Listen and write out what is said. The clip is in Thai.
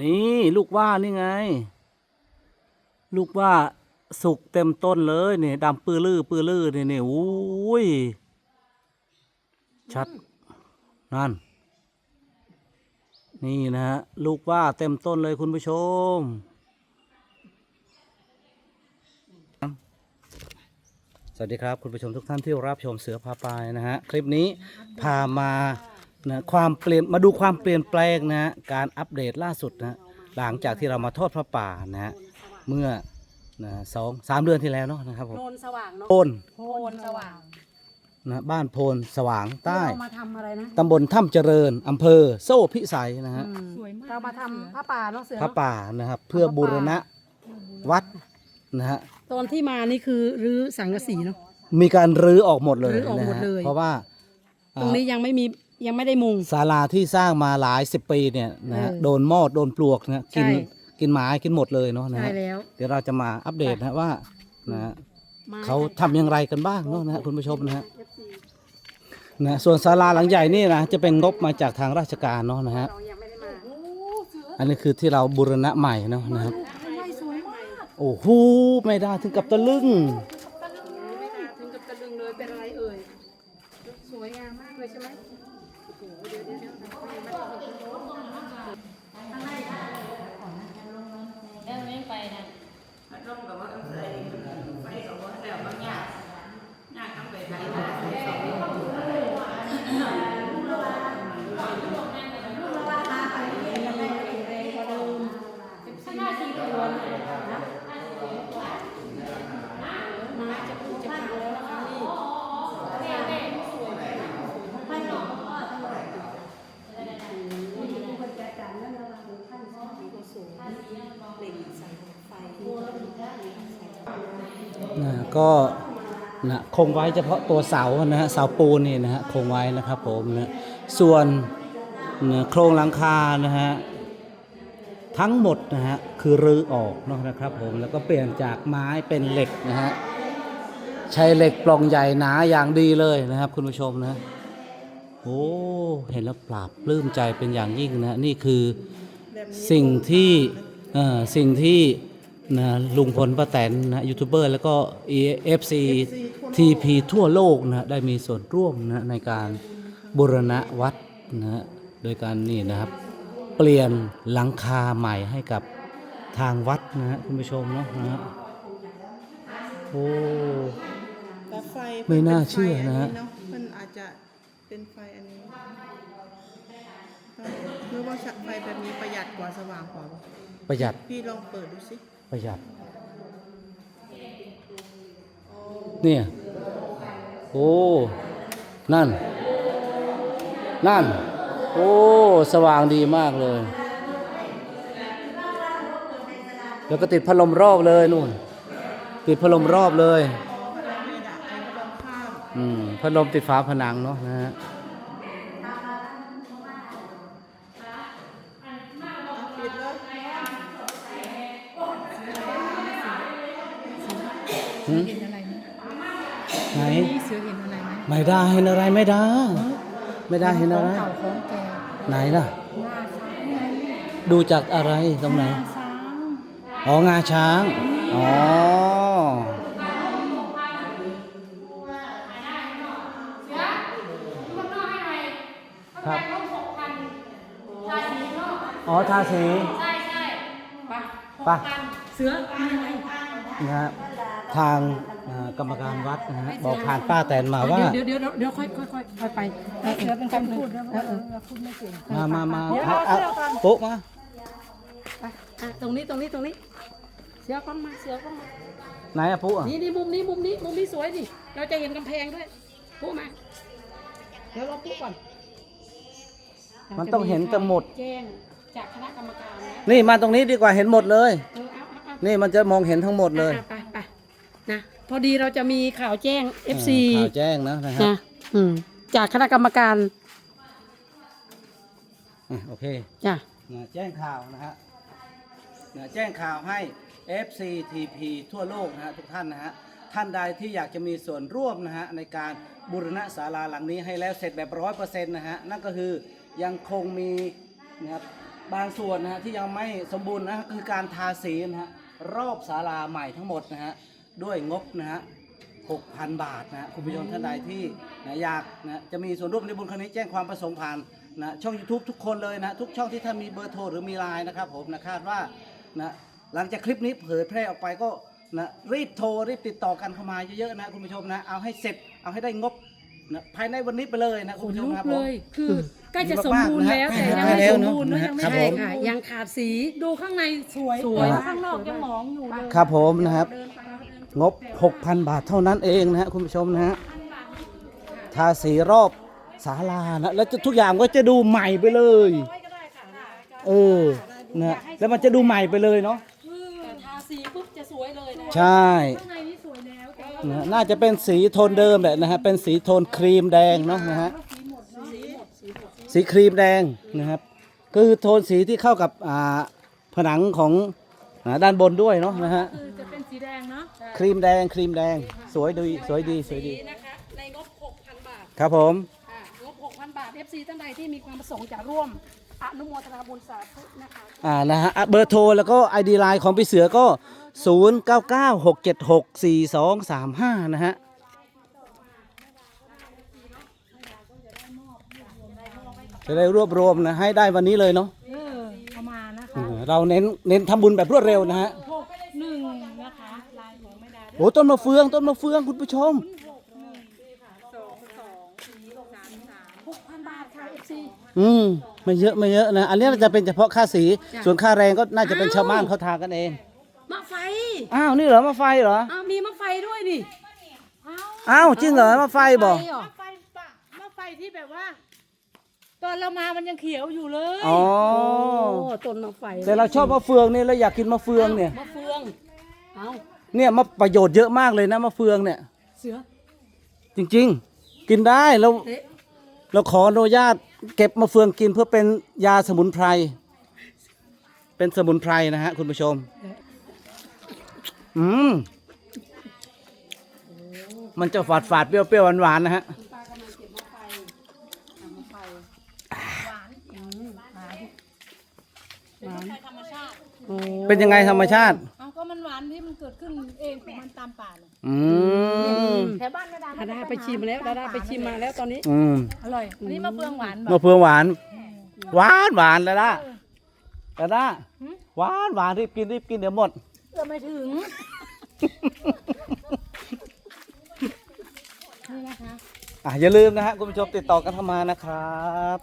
นี่ลูกว่านี่ไง ลูกว่าสุกเต็มต้นเลยเนี่ยดำปื้อลือปื้อลือเนี่ยเนี่ยอุ้ยชัดนั่น นี่นะฮะลูกว่าเต็มต้นเลยคุณผู้ชม สวัสดีครับคุณผู้ชมทุกท่านที่รับชมเสือพาไปนะฮะ คลิปนี้พามา นะความเปลี่ยนมาดูความเปลี่ยนแปลงนะฮะการอัปเดตล่าสุดนะหลังจากที่เรามาทอดพระป่านะฮะเมื่อนะสองสามเดือนที่แล้วเนาะนะครับผมโนนสว่างเนาะโพนโพนสว่างนะบ้านโพนสว่างใต้เรามาทำอะไรนะตำบลถ้ำเจริญอำเภอโซ่พิสัยนะฮะอืมสวยมากเรามาทำผ้าป่าเนาะเสือพระเนาะป่านะครับเพื่อบูรณะวัดนะฮะตอนที่มานี่คือรื้อสังกะสีเนาะมีการรื้อออกหมดเลยรื้อออกนะหมดฮะเลย เพราะว่าตรงนี้ยังไม่มี ยังไม่ได้มุง ศาลาที่สร้างมาหลายสิบปีเนี่ยนะฮะเออโดนมอดโดนปลวกนะกินใช่ กินไม้กินหมดเลยเนาะนะใช่ฮะแล้ว เดี๋ยวเราจะมาอัปเดตนะว่านะฮะมาเขาทำอย่างไรกันบ้างเนาะนะฮะคุณผู้ชมนะฮะนะส่วนศาลาหลังใหญ่นี่นะจะเป็นงบมาจากทางราชการเนาะนะฮะเรายังไม่ได้มาอันนี้คือที่เราบูรณะใหม่เนาะนะครับสวยมากโอ้โหไม่ได้ถึงกับตะลึง ไม่น่าถึงกับตะลึงเลยเป็นอะไรเอ่ยสวยงามมากเลยใช่ไหมโอ้โหเดี๋ยวเดี๋ยวเดี๋ยวเดี๋ยว นะก็นะคงไว้เฉพาะตัวเสานะฮะเสาปูนนี่นะฮะคงไว้นะครับผมนะส่วนนะโครงหลังคานะฮะทั้งหมดนะฮะคือรื้อออกเนาะนะครับผมแล้วก็เปลี่ยนจากไม้เป็นเหล็กนะฮะใช้เหล็กปล่องใหญ่หนาอย่างดีเลยนะครับคุณผู้ชมนะโอ้เห็นแล้วปราบปลื้มใจเป็นอย่างยิ่งนะนี่คือ สิ่งที่สิ่งที่นะลุงพลป้าแตนนะยูทูบเบอร์แล้วก็ EFC TP ทั่วโลกนะได้มีส่วนร่วมนะในการบูรณะวัดนะฮะโดยการนี่นะครับ เปลี่ยนหลังคาใหม่ให้กับทางวัดนะฮะคุณผู้ชมเนาะนะโอ้ไม่น่าเชื่อนะฮะมันอาจจะเป็นไฟอันนี้ รือว่าไฟแบบนี้ประหยัดกว่าสว่างกว่าปะประหยัดพี่ลองเปิดดูสิประหยัด เนี่ยโอ้นั่น นั่น โอ้ สว่างดีมากเลย แล้วก็ติดพัดลมรอบเลยนู่น ติดพัดลมรอบเลยนี่ดะไอ้ก็ลองข้ามอืม พัดลมติดฝาผนังเนาะนะฮะ ปิดเลย หืมเห็นอะไรไหมไหนพี่เสือเห็นอะไรไหมไม่ได้เห็นอะไรไม่ได้ ไม่ได้เห็นอะไร เก่าของแกไหนล่ะ หน้าช้างไงดูจากอะไรตรงไหน หน้าช้างอ๋องาช้าง อ๋อ ครับ อ๋อทาสี ใช่ใช่ไปไปเสือมีอะไร นะฮะ ทางเอ่อกรรมการวัดนะฮะบอกผ่านป้าแตนมาว่า เดี๋ยวเดี๋ยวเดี๋ยวเดี๋ยวค่อยค่อยค่อยค่อยไปเออเสือเป็นคนพูดเออเออพูดไม่เก่งมามามาเอาเอาปุ๊มาไปอะตรงนี้ตรงนี้ตรงนี้ เสือก้อนมาเสือก้อนมาไหนอะปุ๊อะนี่นี่มุมนี้มุมนี้มุมนี้สวยดิเราจะเห็นกำแพงด้วยปุ๊มาเดี๋ยวเราปุ๊ก่อนมันต้องเห็นกันหมดแจ้งจากคณะกรรมการนะนี่มาตรงนี้ดีกว่าเห็นหมดเลยเออเอาเอาเอานี่มันจะมองเห็นทั้งหมดเลยอะไปไปนะ พอดีเราจะมีข่าวแจ้ง FC ข่าวแจ้งนะนะฮะนะอืมจากคณะกรรมการอะโอเคจ้ะนะแจ้งข่าวนะฮะนะแจ้งข่าวให้ FCTP ทั่วโลกนะฮะทุกท่านนะฮะท่านใดที่อยากจะมีส่วนร่วมนะฮะในการบูรณะศาลาหลังนี้ให้แล้วเสร็จแบบร้อยเปอร์เซ็นต์นะฮะนั่นก็คือยังคงมีนะครับบางส่วนนะฮะที่ยังไม่สมบูรณ์นะฮะคือการทาสีนะฮะรอบศาลาใหม่ทั้งหมดนะฮะ ด้วยงบนะฮะ6,000 บาทนะฮะคุณผู้ชมท่านใดที่นะอยากนะจะมีส่วนร่วมในบุญครั้งนี้แจ้งความประสงค์ผ่านนะช่อง YouTube ทุกคนเลยนะทุกช่องที่ท่านมีเบอร์โทรหรือมีไลน์นะครับผมนะคาดว่านะหลังจากคลิปนี้เผยแพร่ออกไปก็นะรีบโทรรีบติดต่อกันเข้ามาเยอะๆนะคุณผู้ชมนะเอาให้เสร็จเอาให้ได้งบนะภายในวันนี้ไปเลยนะขคุณนผู้ชลุมกครับผเลม ย คือใกล้จะสมบูรณ์แล้วแต่ยังใกล้ไม่แล้วสมเนอะบูรณ์เนอะยังไม่ครับใช่ผมค่ะยังขาดสี ดูข้างในสวยสวยข้างนอกยังหมองอยู่เลยครับผมนะครับ งบ 6,000 บาทเท่านั้นเองนะฮะคุณผู้ชมนะฮะทาสีรอบศาลานะแล้วจะทุกอย่างก็จะดูใหม่ไปเลย เออนะแล้วมันจะดูใหม่ไปเลยเนาะแต่ทาสีปุ๊บจะสวยเลยนะใช่ข้างในนี่สวยแล้วแต่ว่านะน่าจะเป็นสีโทนเดิมแหละนะฮะเป็นสีโทนครีมแดงเนาะนะฮะสีครีมแดงนะครับคือโทนสีที่เข้ากับอ่าผนังของอ่าด้านบนด้วยเนาะนะฮะคือจะเป็น สีแดงเนาะครีมแดงครีมแดง สวยดีสวยดีสวยดีสีนะคะในงบ 6,000 บาทครับผมค่ะงบ 6,000 บาท FC ท่านใดที่มีความประสงค์จะร่วมอนุโมทนาบุญสาธุนะคะอ่านะฮะอะเบอร์โทรแล้วก็ ID ไลน์ของพี่เสือก็ 0 9 9 6 7 6 4 2 3 5 นะฮะจะได้รวบรวมนะให้ได้วันนี้เลยเนาะเออประมาณนะคะเออเราเน้นเน้นทำบุญแบบรวดเร็วนะฮะ หกหนึ่ง โอ้ต้นมะเฟืองต้นมะเฟืองคุณผู้ชม6,000บาทค่ะ FC อืมไม่เยอะไม่เยอะนะ อันนี้จะเป็นเฉพาะค่าสี ส่วนค่าแรงก็น่าจะเป็นชาวบ้านเขาทากันเอง มะไฟอ้าวนี่เหรอมาไฟเหรอ อ้าวมีมะไฟด้วยนี่อ้าวจริงเหรอมาไฟบอกเหรอมาไฟปะมาไฟที่แบบว่า ตอนเรามามันยังเขียวอยู่เลยอ๋อ โอ้ต้นมะไฟแต่เราชอบมะเฟืองนี่เราอยากกินมะเฟืองเนี่ย มะเฟือง เอา เนี่ยมาประโยชน์เยอะมากเลยนะมะเฟืองเนี่ย เสือจริง ๆ กินได้เราเอ๊ะเราขออนุญาตเก็บมะเฟืองกินเพื่อเป็นยาสมุนไพร เป็นสมุนไพรนะฮะคุณผู้ชม อืม มันจะฝาดฝาดๆเปรี้ยวเปรี้ยวหวานหวานๆนะฮะธรรมชาติโอ้เป็นยังไงธรรมชาติ เอาก็มันหวานที่มันเกิดขึ้นเองของมันตามป่าเนี่ยอืมแถวบ้านไม่ได้ดาดาไปชิมแล้วดาดาไปชิมมาแล้วตอนนี้อืมอร่อยอันนี้มะเฟืองหวานแบบมะเฟืองหวาน หวานหวานแล้วนะแล้วนะหวานหวานรีบกินรีบกินเดี๋ยวหมดเอื้อไม่ถึงนี่นะคะอะอย่าลืมนะฮะคุณผู้ชมติดต่อกันเข้ามานะครับ